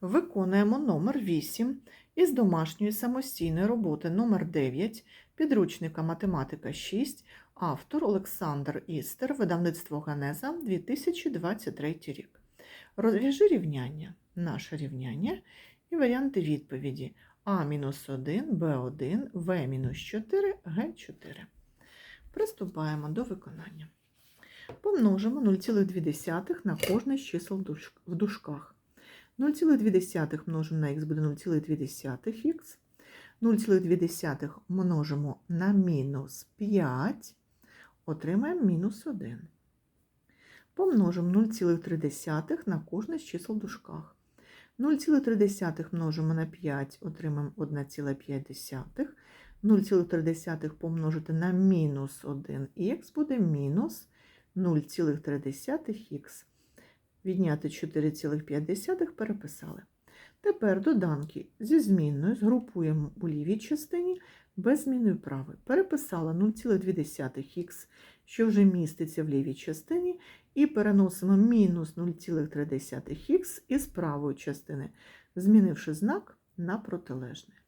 Виконуємо номер 8 із домашньої самостійної роботи номер 9 підручника математика 6, автор Олександр Істер, видавництво Ганеза 2023 рік. Розв'яжи рівняння, наше рівняння і варіанти відповіді А-1, Б1, В-4, Г4. Приступаємо до виконання. Помножимо 0,2 на кожне з чисел в дужках. 0,2 множимо на х буде 0,2х. 0,2 множимо на мінус 5, отримаємо мінус 1. Помножимо 0,3 на кожне з чисел в дужках. 0,3 множимо на 5, отримаємо 1,5. 0,3 помножити на мінус 1х буде мінус 0,3х. Відняти 4,5 переписали. Тепер доданки зі змінною згрупуємо у лівій частині без зміни правої. Переписала 0,2х, що вже міститься в лівій частині, і переносимо мінус 0,3х із правої частини, змінивши знак на протилежний.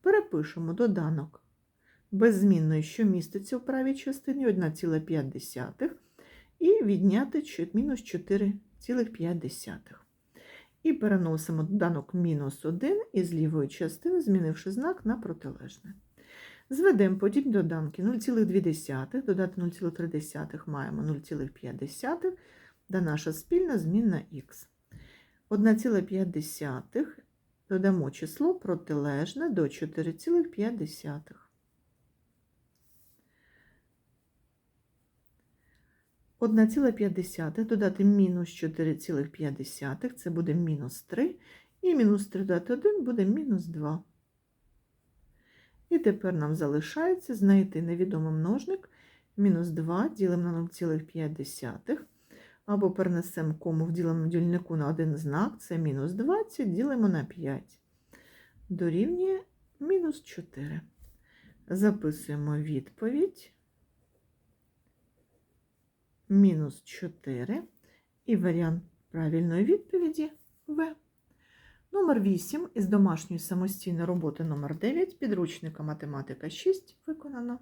Перепишемо доданок беззмінної, що міститься в правій частині 1,5 і відняти мінус 4,5. І переносимо доданок мінус 1 із лівої частини, змінивши знак на протилежне. Зведемо подібні доданки 0,2, додати 0,3 маємо 0,5, да наша спільна змінна х. 1,5 додамо число протилежне до 4,5. 1,5 додати мінус 4,5, це буде мінус 3, і мінус 3 додати 1 буде мінус 2. І тепер нам залишається знайти невідомий множник. Мінус 2 ділимо на 0,5, або перенесемо кому в діленому дільнику на один знак, це мінус 20, ділимо на 5. Дорівнює мінус 4. Записуємо відповідь мінус 4 і варіант правильної відповіді В. Номер 8 із домашньої самостійної роботи номер 9 підручника математика 6 виконано.